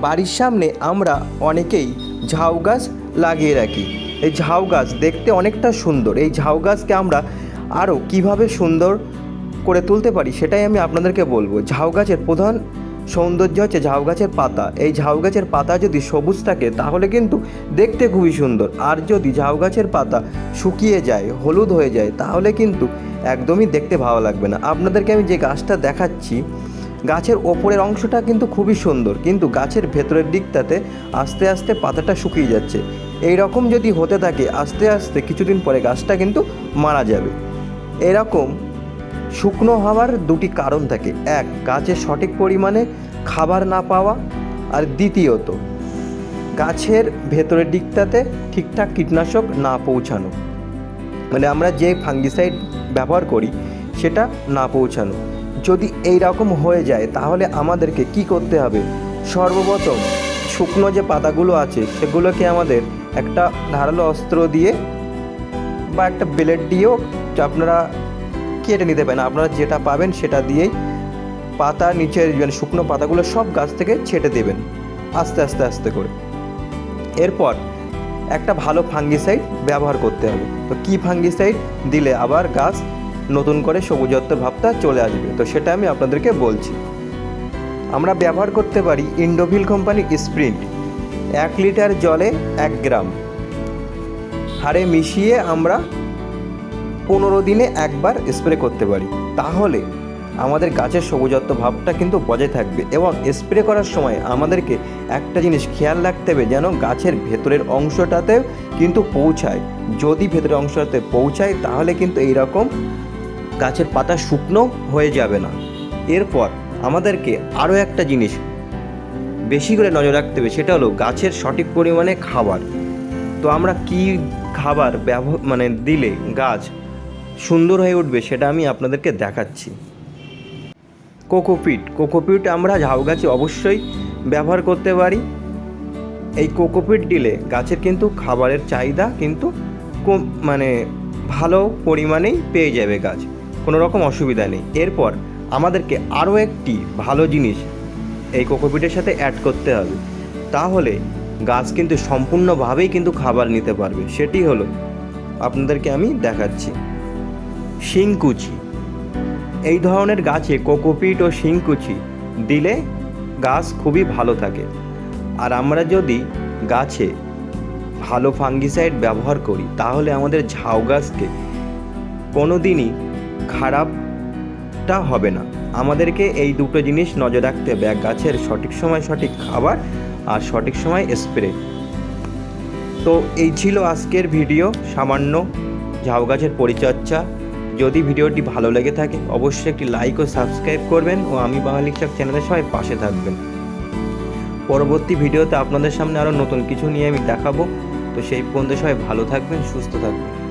বাড়ির সামনে আমরা অনেকেই ঝাউ গাছ লাগিয়ে রাখি। এই ঝাউ গাছ দেখতে অনেকটা সুন্দর। এই ঝাউ গাছকে আমরা আরও কীভাবে সুন্দর করে তুলতে পারি সেটাই আমি আপনাদেরকে বলব। ঝাউ গাছের প্রধান সৌন্দর্য হচ্ছে ঝাউ গাছের পাতা। এই ঝাউ গাছের পাতা যদি সবুজ থাকে তাহলে কিন্তু দেখতে খুবই সুন্দর। আর যদি ঝাউ গাছের পাতা শুকিয়ে যায়, হলুদ হয়ে যায় তাহলে কিন্তু একদমই দেখতে ভালো লাগবে না। আপনাদেরকে আমি যে গাছটা দেখাচ্ছি গাছের ওপরের অংশটা কিন্তু খুবই সুন্দর, কিন্তু গাছের ভেতরের দিকটাতে আস্তে আস্তে পাতাটা শুকিয়ে যাচ্ছে। এই রকম যদি হতে থাকে, আস্তে আস্তে কিছুদিন পরে গাছটা কিন্তু মারা যাবে। এরকম শুকনো হওয়ার দুটি কারণ থাকে। এক গাছের সঠিক পরিমাণে খাবার না পাওয়া। আর দ্বিতীয়ত, গাছের ভেতরের দিকটাতে ঠিকঠাক কীটনাশক না পৌঁছানো। মানে আমরা যে ফাঙ্গিসাইড ব্যবহার করি, সেটা না পৌঁছানো। যদি এই রকম হয়ে যায়, তাহলে আমাদেরকে কি করতে হবে? সর্বপ্রথম শুকনো যে পাতাগুলো আছে, সেগুলোকে আমাদের একটা ধারালো অস্ত্র দিয়ে বা একটা ব্লেড দিয়েও আপনারা কেটে নিতে পারেন। আপনারা যেটা পাবেন সেটা দিয়েই পাতা নিচের মানে শুকনো পাতাগুলো সব গাছ থেকে ছেটে দেবেন, আস্তে আস্তে আস্তে করে। এরপর একটা ভালো ফাঙ্গিসাইড ব্যবহার করতে হবে। তো কী ফাঙ্গিসাইড দিলে আবার গাছ নতুন করে সবুজত্ব ভাবটা চলে আসবে। তো সেটা আমি আপনাদেরকে বলছি। আমরা ব্যবহার করতে পারি ইন্ডোভিল কোম্পানির স্প্রিন্ট এক লিটার জলে এক গ্রাম। হারে মিশিয়ে আমরা পনেরো দিনে একবার স্প্রে করতে পারি। তাহলে আমাদের গাছের সবুজত্ব ভাবটা কিন্তু বজায় থাকবে এবং স্প্রে করার সময় আমাদেরকে একটা জিনিস খেয়াল রাখতে হবে যেন গাছের ভেতরের অংশটাতে কিন্তু পৌঁছায়। যদি ভেতরের অংশটাতে পৌঁছায় তাহলে কিন্তু এই রকম গাছের পাতা শুকনো হয়ে যাবে না। এরপর আমাদেরকে আরও একটা জিনিস বেশি করে নজর রাখতে হবে, সেটা হলো গাছের সঠিক পরিমাণে খাবার। তো আমরা কি খাবার ব্যবহার মানে দিলে গাছ সুন্দর হয়ে উঠবে সেটা আমি আপনাদেরকে দেখাচ্ছি। কোকোপিট কোকোপিট আমরা ঝাউ গাছে অবশ্যই ব্যবহার করতে পারি। এই কোকোপিট দিলে গাছের কিন্তু খাবারের চাহিদা কিন্তু মানে ভালো পরিমাণেই পেয়ে যাবে গাছ। কোনো রকম অসুবিধা নেই। এরপর আমাদেরকে আরও একটি ভালো জিনিস এই কোকোপিটের সাথে অ্যাড করতে হবে। তাহলে গাছ কিন্তু সম্পূর্ণভাবেই কিন্তু খাবার নিতে পারবে। সেটি হলো, আপনাদেরকে আমি দেখাচ্ছি। শিংকুচি। এই ধরনের গাছে কোকোপিট ও শিংকুচি দিলে গাছ খুবই ভালো থাকে। আর আমরা যদি গাছে ভালো ফাঙ্গিসাইড ব্যবহার করি, তাহলে আমাদের ঝাউ গাছকে কোনো দিনই খারাপটা হবে না। আমাদেরকে এই দুটো জিনিস নজর রাখতে হবে গাছের সঠিক সময় সঠিক খাবার আর সঠিক সময় স্প্রে তো এই ছিল আজকের ভিডিও, সামান্য ঝাউ গাছের পরিচর্যা। যদি ভিডিওটি ভালো লেগে থাকে, অবশ্যই একটি লাইক ও সাবস্ক্রাইব করবেন ও আমি বাঙালি চাক চ্যানেলের সবাই পাশে থাকবেন। পরবর্তী ভিডিওতে আপনাদের সামনে আরও নতুন কিছু নিয়ে আমি দেখাবো। তো সেই পর্যন্ত সবাই ভালো থাকবেন, সুস্থ থাকবেন।